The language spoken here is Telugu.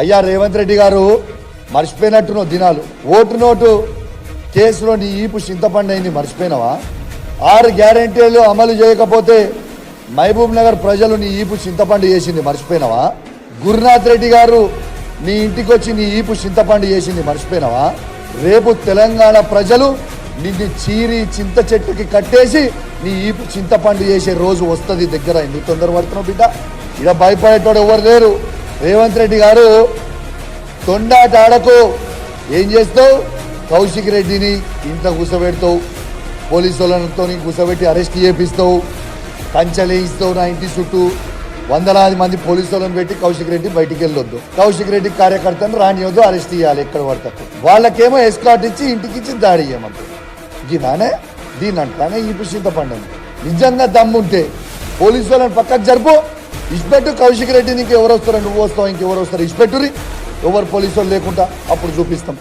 అయ్యా రేవంత్ రెడ్డి గారు మర్చిపోయినట్టున్నావు దినాలు. ఓటు నోటు కేసులో నీ ఈపు చింతపండి అయింది మర్చిపోయినావా? ఆరు గ్యారంటీలు అమలు చేయకపోతే మహబూబ్ నగర్ ప్రజలు నీ ఈపు చింతపండు చేసింది మర్చిపోయినావా? గురునాథ్ రెడ్డి గారు నీ ఇంటికి వచ్చి నీ ఈపు చింతపండు చేసింది మర్చిపోయినావా? రేపు తెలంగాణ ప్రజలు నిన్ను చీరి చింత చెట్టుకి కట్టేసి నీ ఈపు చింతపండు చేసే రోజు వస్తుంది దగ్గర. ఎందుకు తొందరపడుతున్నావు బిడ్డ? ఇక భయపడేటోడు ఎవరు లేరు. రేవంత్ రెడ్డి గారు తొండాటాడకు ఏం చేస్తావు? కౌశిక్ రెడ్డిని ఇంట్లో కూర్చోబెడతావు పోలీసు వాళ్ళతో కూర్చోబెట్టి అరెస్ట్ చేపిస్తావు. కంచెలేయిస్తావు నా ఇంటి చుట్టూ. వందలాది మంది పోలీసు వాళ్ళని పెట్టి కౌశిక్ రెడ్డి బయటికి వెళ్ళొద్దు. కౌశిక్ రెడ్డి కార్యకర్తను రానివద్దు అరెస్ట్ చేయాలి ఎక్కడ పడతారు వాళ్ళకేమో ఎస్కాట్ ఇచ్చి ఇంటికి ఇచ్చి దాడి చేయమంటారు. దీనానే దీని అంటానే ఈ పుష్టింత పండుగ. నిజంగా దమ్ముంటే పోలీసు వాళ్ళని పక్కకు జరుపు. ఇష్పెట్టు కౌశిక్ రెడ్డి నీకు ఎవరు వస్తారు నువ్వు వస్తావు? ఇంకెవరు వస్తారు? ఇష్టపెట్టురి ఎవరు పోలీసు వాళ్ళు లేకుండా అప్పుడు చూపిస్తాం.